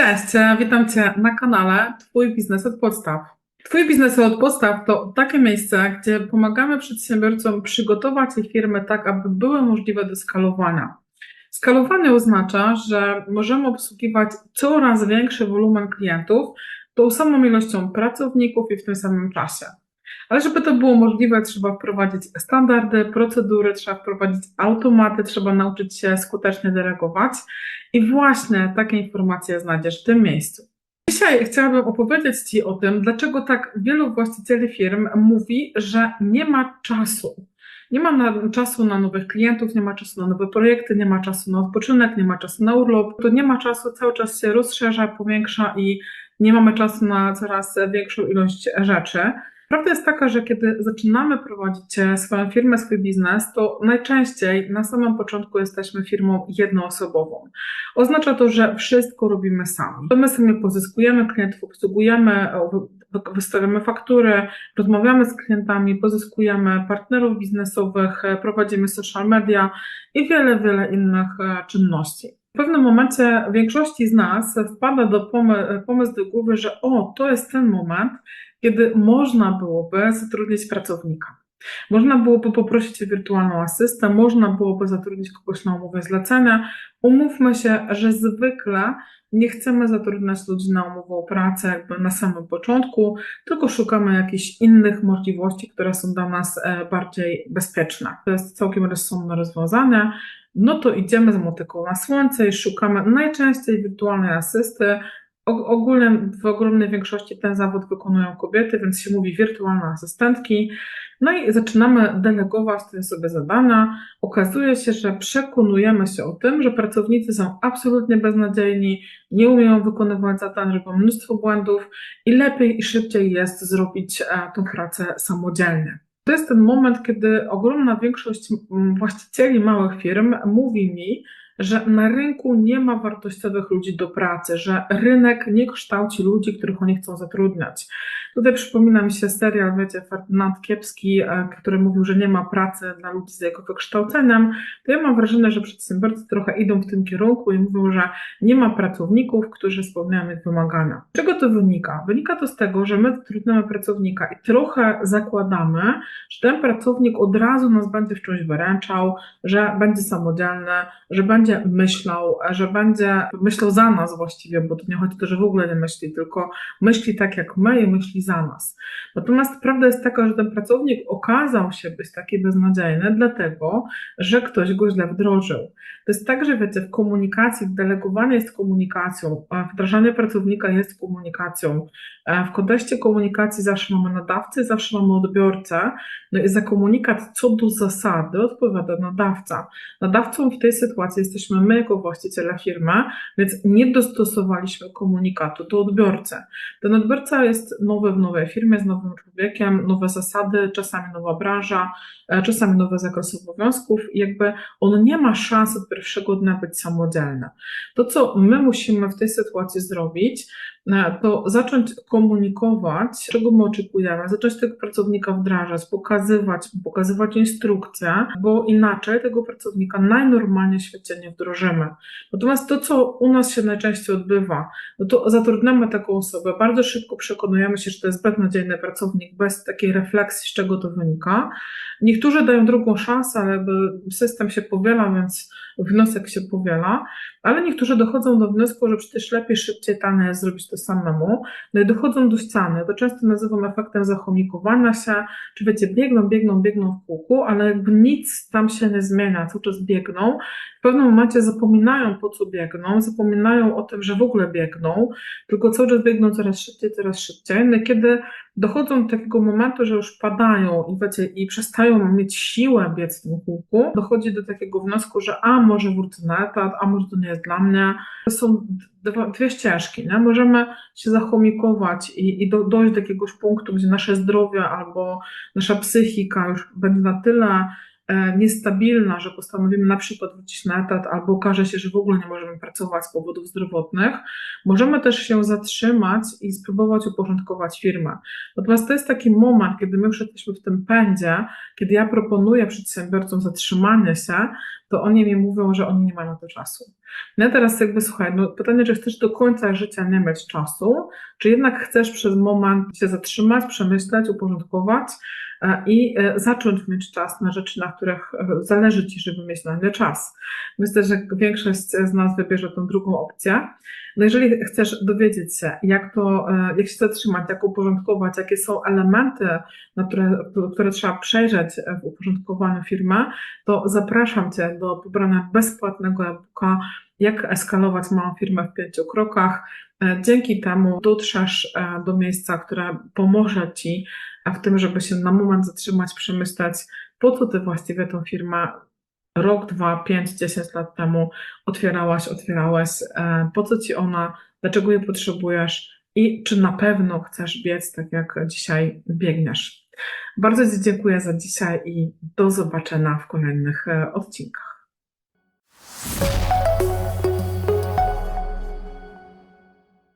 Cześć, witam Cię na kanale Twój biznes od podstaw. Twój biznes od podstaw to takie miejsce, gdzie pomagamy przedsiębiorcom przygotować ich firmy tak, aby były możliwe do skalowania. Skalowanie oznacza, że możemy obsługiwać coraz większy wolumen klientów tą samą ilością pracowników i w tym samym czasie. Ale żeby to było możliwe, trzeba wprowadzić standardy, procedury, trzeba wprowadzić automaty, trzeba nauczyć się skutecznie delegować. I właśnie takie informacje znajdziesz w tym miejscu. Dzisiaj chciałabym opowiedzieć Ci o tym, dlaczego tak wielu właścicieli firm mówi, że nie ma czasu. Nie ma na, czasu na nowych klientów, nie ma czasu na nowe projekty, nie ma czasu na odpoczynek, nie ma czasu na urlop. To nie ma czasu, cały czas się rozszerza, powiększa i nie mamy czasu na coraz większą ilość rzeczy. Prawda jest taka, że kiedy zaczynamy prowadzić e, swoją firmę, swój biznes, to najczęściej na samym początku jesteśmy firmą jednoosobową. Oznacza to, że wszystko robimy sami. To my sami pozyskujemy klientów, obsługujemy, wystawiamy faktury, rozmawiamy z klientami, pozyskujemy partnerów biznesowych, e, prowadzimy social media i wiele, wiele innych e, czynności. W pewnym momencie większości z nas wpada do pomysł do głowy, że o, to jest ten moment, kiedy można byłoby zatrudnić pracownika. Można byłoby poprosić o wirtualną asystę, można byłoby zatrudnić kogoś na umowę zlecenia. Umówmy się, że zwykle nie chcemy zatrudniać ludzi na umowę o pracę jakby na samym początku, tylko szukamy jakichś innych możliwości, które są dla nas e, bardziej bezpieczne. To jest całkiem rozsądne rozwiązanie. No to idziemy z motyką na słońce i szukamy najczęściej wirtualnej asysty, Ogólnie w ogromnej większości ten zawód wykonują kobiety, więc się mówi wirtualne asystentki. No i zaczynamy delegować te sobie zadania. Okazuje się, że przekonujemy się o tym, że pracownicy są absolutnie beznadziejni, nie umieją wykonywać zadań, robią mnóstwo błędów i lepiej i szybciej jest zrobić e, tę pracę samodzielnie. To jest ten moment, kiedy ogromna większość właścicieli małych firm mówi mi, że na rynku nie ma wartościowych ludzi do pracy, że rynek nie kształci ludzi, których oni chcą zatrudniać. Tutaj przypomina mi się serial, wiecie, Ferdynand Kiepski, e, który mówił, że nie ma pracy dla ludzi z jego wykształceniem. To ja mam wrażenie, że przedsiębiorcy trochę idą w tym kierunku i mówią, że nie ma pracowników, którzy spełniają ich wymagania. Czego to wynika? Wynika to z tego, że my zatrudniamy pracownika i trochę zakładamy, że ten pracownik od razu nas będzie w czymś wyręczał, że będzie samodzielny, że będzie będzie myślał, że będzie myślał za nas właściwie, bo to nie chodzi o to, że w ogóle nie myśli, tylko myśli tak jak my i myśli za nas. Natomiast prawda jest taka, że ten pracownik okazał się być taki beznadziejny, dlatego, że ktoś go źle wdrożył. To jest tak, że wiecie, w komunikacji, delegowanie jest komunikacją, wdrażanie pracownika jest komunikacją. E, w kontekście komunikacji zawsze mamy nadawcę, zawsze mamy odbiorcę, no i za komunikat co do zasady odpowiada nadawca. Nadawcą w tej sytuacji jesteśmy my jako właściciele firmy, więc nie dostosowaliśmy komunikatu do odbiorcy. Ten odbiorca jest nowy w nowej firmie, z nowym człowiekiem, nowe zasady, czasami nowa branża, e, czasami nowy zakres obowiązków i jakby on nie ma szans od pierwszego dnia być samodzielny. To, co my musimy w tej sytuacji zrobić, to zacząć komunikować, czego my oczekujemy, zacząć tego pracownika wdrażać, pokazywać, pokazywać instrukcje, bo inaczej tego pracownika najnormalniej w świecie nie wdrożymy. Natomiast to, co u nas się najczęściej odbywa, no to zatrudniamy taką osobę, bardzo szybko przekonujemy się, że to jest beznadziejny pracownik, bez takiej refleksji, z czego to wynika. Niektórzy dają drugą szansę, ale system się powiela, więc wniosek się powiela, ale niektórzy dochodzą do wniosku, że przecież lepiej, szybciej, taniej zrobić to samemu, no i dochodzą do ściany. To często nazywam efektem zachomikowania się, czy wiecie, biegną, biegną, biegną w kółku, ale jakby nic tam się nie zmienia, cały czas biegną. W pewnym momencie zapominają, po co biegną, zapominają o tym, że w ogóle biegną, tylko cały czas biegną coraz szybciej, coraz szybciej. No kiedy dochodzą do takiego momentu, że już padają i, wiecie, i przestają mieć siłę biec w tym kółku, dochodzi do takiego wniosku, że a może wrócę na etat, a może to nie jest dla mnie. To są dwie ścieżki. Nie? Możemy się zachomikować i, i do, dojść do jakiegoś punktu, gdzie nasze zdrowie albo nasza psychika już będzie na tyle E, niestabilna, że postanowimy na przykład wrócić na etat, albo okaże się, że w ogóle nie możemy pracować z powodów zdrowotnych, możemy też się zatrzymać i spróbować uporządkować firmę. Natomiast to jest taki moment, kiedy my już jesteśmy w tym pędzie, kiedy ja proponuję przedsiębiorcom zatrzymanie się, to oni mi mówią, że oni nie mają na to czasu. No teraz jakby słuchaj, no pytanie, czy chcesz do końca życia nie mieć czasu, czy jednak chcesz przez moment się zatrzymać, przemyśleć, uporządkować e, i e, zacząć mieć czas na rzeczy, na których e, zależy Ci, żeby mieć na nie czas. Myślę, że większość z nas wybierze tą drugą opcję. No jeżeli chcesz dowiedzieć się, jak to, jak się zatrzymać, jak uporządkować, jakie są elementy, na które, które trzeba przejrzeć w uporządkowaniu firmy, to zapraszam Cię do pobrania bezpłatnego e-booka jak eskalować małą firmę w pięciu krokach. Dzięki temu dotrzesz do miejsca, które pomoże Ci w tym, żeby się na moment zatrzymać, przemyśleć, po co Ty właściwie tą firmę rok, dwa, pięć, dziesięć lat temu otwierałaś, otwierałeś, po co Ci ona, dlaczego jej potrzebujesz i czy na pewno chcesz biec tak jak dzisiaj biegniesz. Bardzo Ci dziękuję za dzisiaj i do zobaczenia w kolejnych odcinkach.